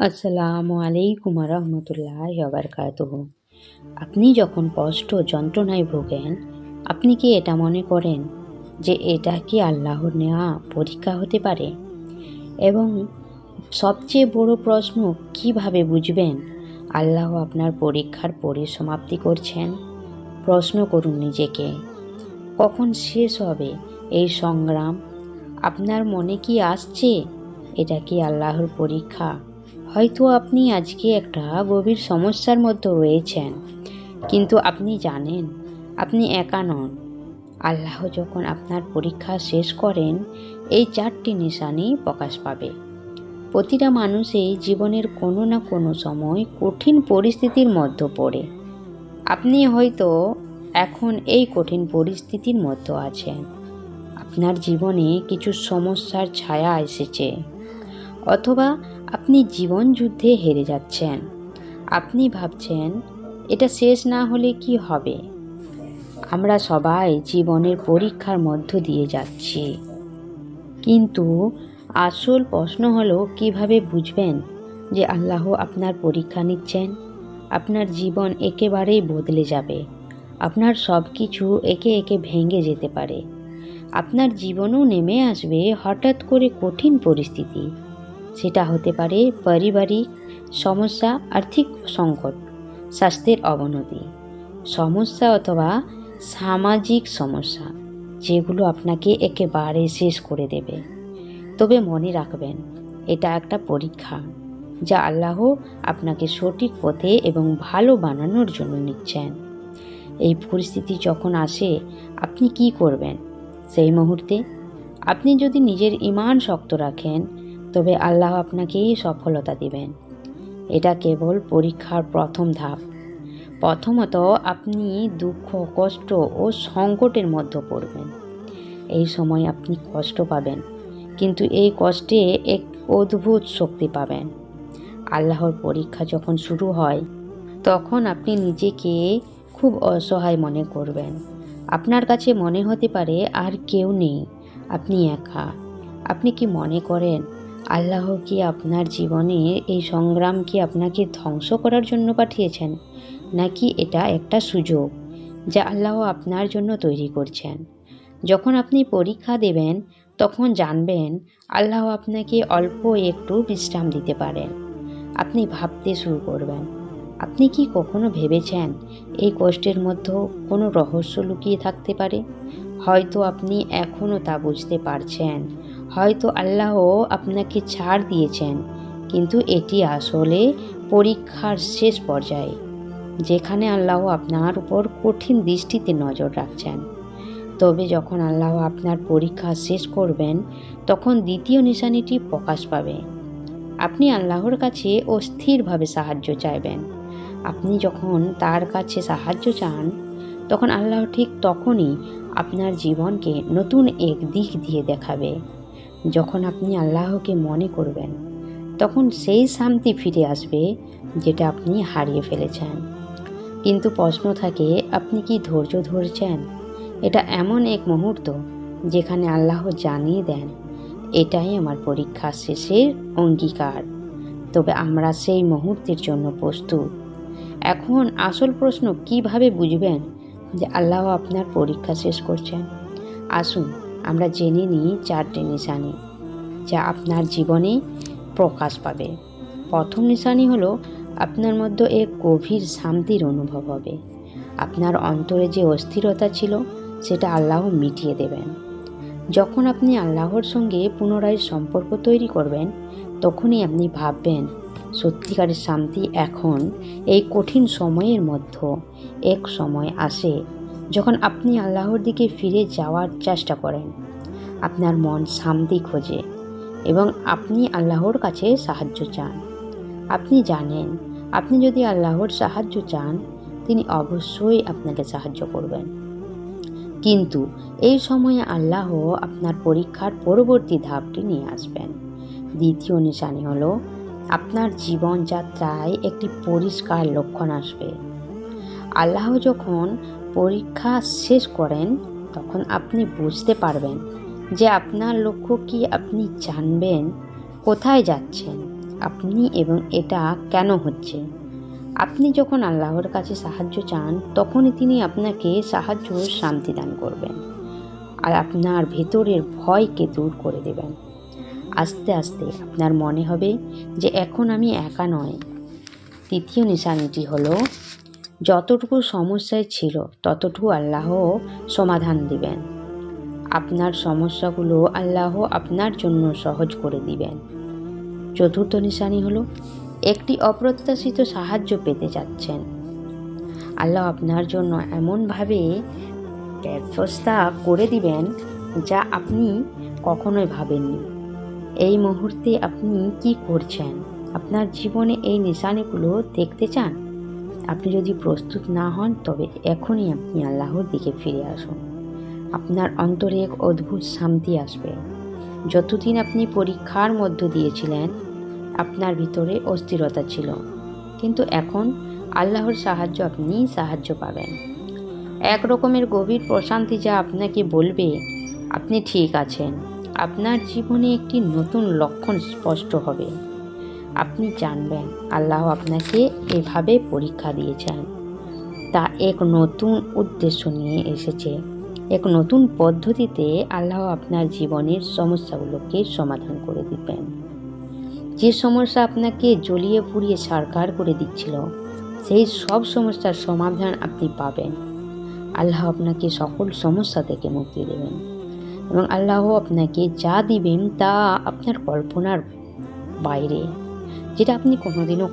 আসসালামু আলাইকুম রহমতুল্লাহ বারকাতুহ আপনি যখন কষ্ট যন্ত্রণায় ভোগেন, আপনি কি এটা মনে করেন যে এটা কি আল্লাহর নেওয়া পরীক্ষা হতে পারে? এবং সবচেয়ে বড় প্রশ্ন, কীভাবে বুঝবেন আল্লাহ আপনার পরীক্ষার পরিসমাপ্তি করছেন? প্রশ্ন করুন নিজেকে, কখন শেষ হবে এই সংগ্রাম? আপনার মনে কি আসছে? এটা কি আল্লাহর পরীক্ষা? হয়তো আপনি আজকে একটা গভীর সমস্যার মধ্যে রয়েছেন, কিন্তু আপনি জানেন, আপনি একা নন। আল্লাহ যখন আপনার পরীক্ষা শেষ করেন, এই চারটি নিশানি প্রকাশ পাবে। প্রতিটা মানুষই জীবনের কোনো না কোনো সময় কঠিন পরিস্থিতির মধ্যে পড়ে। আপনি হয়তো এখন এই কঠিন পরিস্থিতির মধ্যে আছেন। আপনার জীবনে কিছু সমস্যার ছায়া এসেছে, অথবা আপনি জীবন যুদ্ধে হেরে যাচ্ছেন। আপনি ভাবছেন, এটা শেষ না হলে কি হবে? আমরা সবাই জীবনের পরীক্ষার মধ্য দিয়ে যাচ্ছি। কিন্তু আসল প্রশ্ন হলো, কীভাবে বুঝবেন যে আল্লাহ আপনার পরীক্ষা নিচ্ছেন? আপনার জীবন একেবারেই বদলে যাবে। আপনার সব কিছু একে একে ভেঙে যেতে পারে। আপনার জীবনও নেমে আসবে হঠাৎ করে কঠিন পরিস্থিতি। সেটা হতে পারে পারিবারিক সমস্যা, আর্থিক সংকট, স্বাস্থ্যের অবনতি, সমস্যা অথবা সামাজিক সমস্যা, যেগুলো আপনাকে একেবারে শেষ করে দেবে। তবে মনে রাখবেন, এটা একটা পরীক্ষা, যা আল্লাহ আপনাকে সঠিক পথে এবং ভালো বানানোর জন্য নিচ্ছেন। এই পরিস্থিতি যখন আসে, আপনি কি করবেন? সেই মুহূর্তে আপনি যদি নিজের ইমান শক্ত রাখেন তবে আল্লাহ আপনাকেই সফলতা দিবেন। এটা কেবল পরীক্ষার প্রথম ধাপ। প্রথমত, আপনি দুঃখ, কষ্ট ও সংকটের মধ্যে পড়বেন। এই সময় আপনি কষ্ট পাবেন, কিন্তু এই কষ্টে এক অদ্ভুত শক্তি পাবেন। আল্লাহর পরীক্ষা যখন শুরু হয়, তখন আপনি নিজেকে খুব অসহায় মনে করবেন। আপনার কাছে মনে হতে পারে, আর কেউ নেই, আপনি একা। আপনি কি মনে করেন আল্লাহ কি আপনার জীবনে এই সংগ্রাম কি আপনাকে ধ্বংস করার জন্য পাঠিয়েছেন? নাকি এটা একটা সুযোগ যা আল্লাহ আপনার জন্য তৈরি করছেন? যখন আপনি পরীক্ষা দেবেন, তখন জানবেন আল্লাহ আপনাকে অল্প একটু বিশ্রাম দিতে পারেন। আপনি ভাবতে শুরু করবেন, আপনি কি কখনো ভেবেছেন এই কষ্টের মধ্যেও কোনো রহস্য লুকিয়ে থাকতে পারে? হয়তো আপনি এখনও তা বুঝতে পারছেন হয়তো আল্লাহ আপনাকে ছাড় দিয়েছেন, কিন্তু এটি আসলে পরীক্ষার শেষ পর্যায়ে, যেখানে আল্লাহ আপনার উপর কঠিন দৃষ্টিতে নজর রাখছেন। তবে যখন আল্লাহ আপনার পরীক্ষা শেষ করবেন, তখন দ্বিতীয় নিশানিটি প্রকাশ পাবে। আপনি আল্লাহর কাছে অস্থিরভাবে সাহায্য চাইবেন। আপনি যখন তার কাছে সাহায্য চান, তখন আল্লাহ ঠিক তখনই আপনার জীবনকে নতুন এক দিক দিয়ে দেখাবে। যখন আপনি আল্লাহকে মনে করবেন, তখন সেই শান্তি ফিরে আসবে যেটা আপনি হারিয়ে ফেলেছেন। কিন্তু প্রশ্ন থাকে, আপনি কি ধৈর্য ধরছেন? এটা এমন এক মুহূর্ত যেখানে আল্লাহ জানিয়ে দেন, এটাই আমার পরীক্ষা শেষের অঙ্গীকার। তবে আমরা সেই মুহূর্তের জন্য প্রস্তুত। এখন আসল প্রশ্ন, কীভাবে বুঝবেন যে আল্লাহ আপনার পরীক্ষা শেষ করছেন? আসুন আমরা জেনে নিই চারটে নিশানি, যা আপনার জীবনে প্রকাশ পাবে। প্রথম নিশানি হলো, আপনার মধ্যে এক গভীর শান্তির অনুভব হবে। আপনার অন্তরে যে অস্থিরতা ছিল, সেটা আল্লাহ মিটিয়ে দেবেন। যখন আপনি আল্লাহর সঙ্গে পুনরায় সম্পর্ক তৈরি করবেন, তখনই আপনি ভাববেন, সত্যিকারের শান্তি এখন এই কঠিন সময়ের মধ্যে, এক সময় আসে যখন আপনি আল্লাহর দিকে ফিরে যাওয়ার চেষ্টা করেন, আপনার মন শান্তি খোঁজে এবং আপনি আল্লাহর কাছে সাহায্য চান। আপনি জানেন, আপনি যদি আল্লাহর সাহায্য চান, তিনি অবশ্যই আপনাকে সাহায্য করবেন। কিন্তু এই সময়ে আল্লাহ আপনার পরীক্ষার পরবর্তী ধাপটি নিয়ে আসবেন। দ্বিতীয় নিশানি হল, আপনার জীবনযাত্রায় একটি পরিষ্কার লক্ষণ আসবে। আল্লাহ যখন পরীক্ষা শেষ করেন, তখন আপনি বুঝতে পারবেন যে আপনার লক্ষ্য কি আপনি জানবেন, কোথায় যাচ্ছেন, আপনি এবং এটা কেন হচ্ছে। আপনি যখন আল্লাহর কাছে সাহায্য চান, তখনই তিনি আপনাকে সাহায্য শান্তি দান করবেন আর আপনার ভেতরের ভয়কে দূর করে দেবেন। আস্তে আস্তে আপনার মনে হবে যে এখন আমি একা নয়। তৃতীয় নিশানিটি হলো যতটুকু সমস্যায় ছিল, ততটুকু আল্লাহ সমাধান দিবেন। আপনার সমস্যাগুলো আল্লাহ আপনার জন্য সহজ করে দিবেন। চতুর্থ নিশানি হলো, একটি অপ্রত্যাশিত সাহায্য পেতে যাচ্ছেন আল্লাহ আপনার জন্য এমনভাবে ব্যবস্থা করে দিবেন যা আপনি কখনোই ভাবেননি। এই মুহূর্তে আপনি কি করছেন? আপনার জীবনে এই নিশানিগুলো দেখতে চান? আপনি যদি প্রস্তুত না হন, তবে এখনই আপনি আল্লাহর দিকে ফিরে আসুন। আপনার অন্তরে এক অদ্ভুত শান্তি আসবে। যতদিন আপনি পরীক্ষার মধ্য দিয়েছিলেন, আপনার ভিতরে অস্থিরতা ছিল। কিন্তু এখন আল্লাহর সাহায্য আপনি সাহায্য পাবেন। এক রকমের গভীর প্রশান্তি যা আপনাকে বলবে, আপনি ঠিক আছেন। আপনার জীবনে একটি নতুন লক্ষণ স্পষ্ট হবে। আপনি জানবেন, আল্লাহ আপনাকে এভাবে পরীক্ষা দিয়েছেন। তা এক নতুন উদ্দেশ্য নিয়ে এসেছে। এক নতুন পদ্ধতিতে আল্লাহ আপনার জীবনের সমস্যাগুলোকে সমাধান করে দিবেন। যে সমস্যা আপনাকে জ্বলিয়ে পুড়িয়ে সারকার করে দিচ্ছিল, সেই সব সমস্যার সমাধান আপনি পাবেন। আল্লাহ আপনাকে সকল সমস্যা থেকে মুক্তি দেবেন এবং আল্লাহ আপনাকে যা দিবেন তা আপনার কল্পনার বাইরে। যেটা আপনি কোনোদিনও